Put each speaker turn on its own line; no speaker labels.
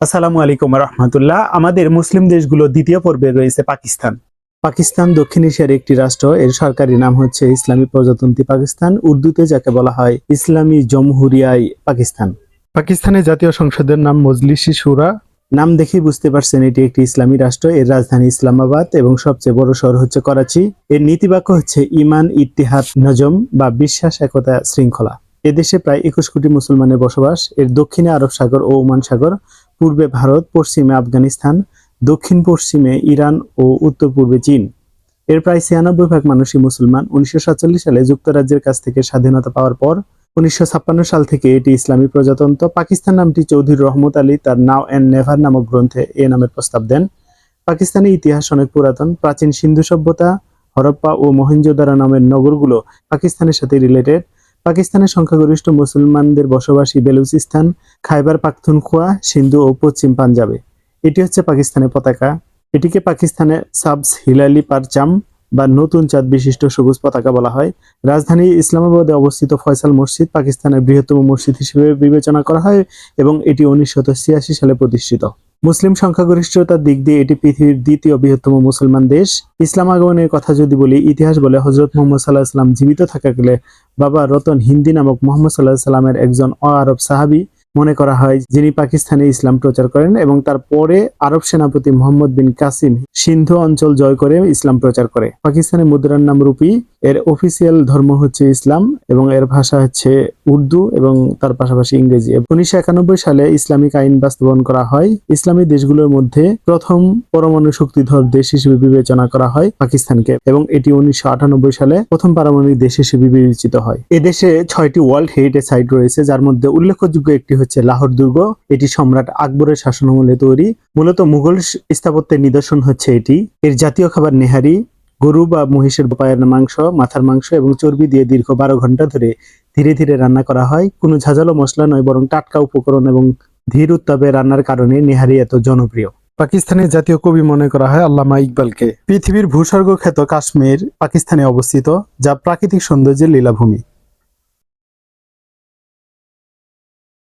আসসালামু আলাইকুম রহমতুল্লাহ। আমাদের মুসলিম দেশগুলো দ্বিতীয় পর্বে রয়েছে পাকিস্তান। পাকিস্তান দক্ষিণ এশিয়ার একটি রাষ্ট্র এর সরকারি নাম হচ্ছে ইসলামী প্রজাতন্ত্রী পাকিস্তান। উর্দুতে যাকে বলা হয় ইসলামী জমহুরিয়াই পাকিস্তান। পাকিস্তানের জাতীয় সংসদের নাম মজলিসি সুরা। নাম দেখেই বুঝতে পারছেন এটি একটি ইসলামী রাষ্ট্র এর রাজধানী ইসলামাবাদ এবং সবচেয়ে বড় শহর হচ্ছে করাচি। এর নীতিবাক্য হচ্ছে ইমান ইত্তিহাদ নজম বা বিশ্বাস একতা শৃঙ্খলা। এদেশে প্রায় একুশ কোটি মুসলমানের বসবাস। এর দক্ষিণে আরব সাগর ও ওমান সাগর, পূর্বে ভারত, পশ্চিমে আফগানিস্তান, দক্ষিণ পশ্চিমে ইরান ও উত্তর পূর্বে চীন। এর প্রায় ছিয়ানব্বই ভাগ মানুষই মুসলমান। উনিশশো সাতচল্লিশ সালে যুক্তরাজ্যের কাছ থেকে স্বাধীনতা পাওয়ার পর উনিশশো ছাপ্পান্ন সাল থেকে এটি ইসলামী প্রজাতন্ত্র। পাকিস্তান নামটি চৌধুরী রহমত আলী তার নাও অ্যান্ড নেভার নামক গ্রন্থে এ নামের প্রস্তাব দেন। পাকিস্তানের ইতিহাস অনেক পুরাতন। প্রাচীন সিন্ধু সভ্যতা, হরপ্পা ও মহেঞ্জোদারো নামের নগরগুলো পাকিস্তানের সাথে রিলেটেড পাকিস্তানের সংখ্যাগরিষ্ঠ মুসলমানদের বসবাসী বেলুচিস্তান, খাইবার পাখতুনখোয়া, সিন্ধু ও পশ্চিম পাঞ্জাবে। এটি হচ্ছে পাকিস্তানের পতাকা। এটিকে পাকিস্তানের সাবস হিলালি পারচাম বা নতুন চাঁদ বিশিষ্ট সবুজ পতাকা বলা হয়। রাজধানী ইসলামাবাদে অবস্থিত ফয়সাল মসজিদ পাকিস্তানের বৃহত্তম মসজিদ হিসেবে বিবেচনা করা হয় এবং এটি উনিশশো ছিয়াশি সালে প্রতিষ্ঠিত। মুসলিম সংখ্যাগরিষ্ঠতার দিক দিয়ে এটি পৃথিবীর দ্বিতীয় বৃহত্তম মুসলমান দেশ। ইসলাম আগমনের কথা যদি বলি, ইতিহাস বলে হজরত মোহাম্মদ সাল্লাহ সাল্লাম জীবিত থাকাকালে বাবা রতন হিন্দি নামক মোহাম্মদ সাল্লাহ সাল্লামের একজন অ আরব সাহাবি মনে করা হয় যিনি পাকিস্তানে ইসলাম প্রচার করেন এবং তারপরে আরব সেনাপতি মোহাম্মদ বিন কাসিম সিন্ধু অঞ্চল জয় করে ইসলাম প্রচার করে। পাকিস্তানের মুদ্রার নাম রুপি, এর অফিসিয়াল ধর্ম হচ্ছে ইসলাম এবং এর ভাষা হচ্ছে উর্দু এবং তার পাশাপাশি ইংরেজি। উনিশশো একানব্বই সালে ইসলামিক আইন বাস্তবায়ন করা হয়। ইসলামী দেশগুলোর মধ্যে প্রথম পরমাণু শক্তিধর দেশ হিসেবে বিবেচনা করা হয় পাকিস্তানকে এবং এটি উনিশশো আটানব্বই সালে প্রথম পারমাণবিক দেশ হিসেবে বিবেচিত হয়। এদেশে ছয়টি ওয়ার্ল্ড হেরিটেজ সাইট রয়েছে, যার মধ্যে উল্লেখযোগ্য একটি হচ্ছে লাহোর দুর্গ। এটি সম্রাট আকবরের শাসনামলে তৈরি। মূলত মুঘল স্থাপত্যের নিদর্শন হচ্ছে এটি। এর জাতীয় খাবার নেহারি, গরু বা মহিষের পায়ের মাংস, মাথার মাংস এবং চর্বি দিয়ে দীর্ঘ বারো ঘণ্টা ধরে ধীরে ধীরে রান্না করা হয়। কোনো ঝাঁঝালো মশলা নয়, বরং টাটকা উপকরণ এবং ধীর উত্তাপে রান্নার কারণে নেহারি এত জনপ্রিয়। পাকিস্তানের জাতীয় কবি মনে করা হয় আল্লামা ইকবালকে। পৃথিবীর ভূস্বর্গ খ্যাত কাশ্মীর পাকিস্তানে অবস্থিত, যা প্রাকৃতিক সৌন্দর্যের লীলাভূমি।